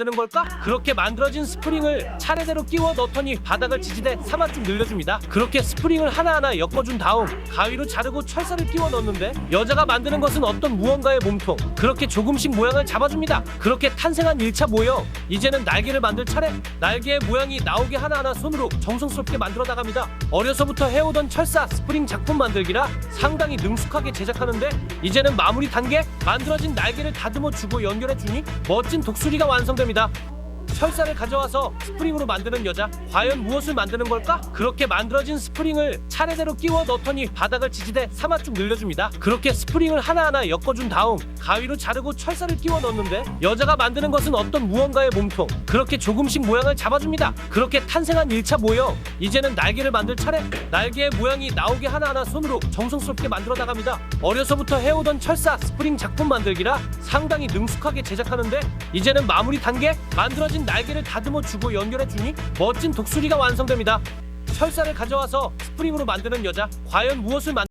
만드는 걸까? 그렇게 만들어진 스프링을 차례대로 끼워 넣더니 바닥을 지지대 3화쯤 늘려줍니다. 그렇게 스프링을 하나하나 엮어준 다음 가위로 자르고 철사를 끼워 넣는데 여자가 만드는 것은 어떤 무언가의 몸통 그렇게 조금씩 모양을 잡아줍니다. 그렇게 탄생한 1차 모형 이제는 날개를 만들 차례 날개의 모양이 나오게 하나하나 손으로 정성스럽게 만들어 나갑니다. 어려서부터 해오던 철사 스프링 작품 만들기라 상당히 능숙하게 제작하는데 이제는 마무리 단계 만들어진 날개를 다듬어 주고 연결해 주니 멋진 독수리가 완성됩니다. 0점이다. 철사를 가져와서 스프링으로 만드는 여자 과연 무엇을 만드는 걸까? 그렇게 만들어진 스프링을 차례대로 끼워 넣더니 바닥을 지지대 3화쭉 늘려줍니다. 그렇게 스프링을 하나하나 엮어준 다음 가위로 자르고 철사를 끼워 넣는데 여자가 만드는 것은 어떤 무언가의 몸통 그렇게 조금씩 모양을 잡아줍니다. 그렇게 탄생한 1차 모형 이제는 날개를 만들 차례 날개의 모양이 나오게 하나하나 손으로 정성스럽게 만들어 나갑니다. 어려서부터 해오던 철사 스프링 작품 만들기라 상당히 능숙하게 제작하는데 이제는 마무리 단계 만들 어진 날개를 다듬어 주고 연결해 주니 멋진 독수리가 완성됩니다. 철사를 가져와서 스프링으로 만드는 여자 과연 무엇을 만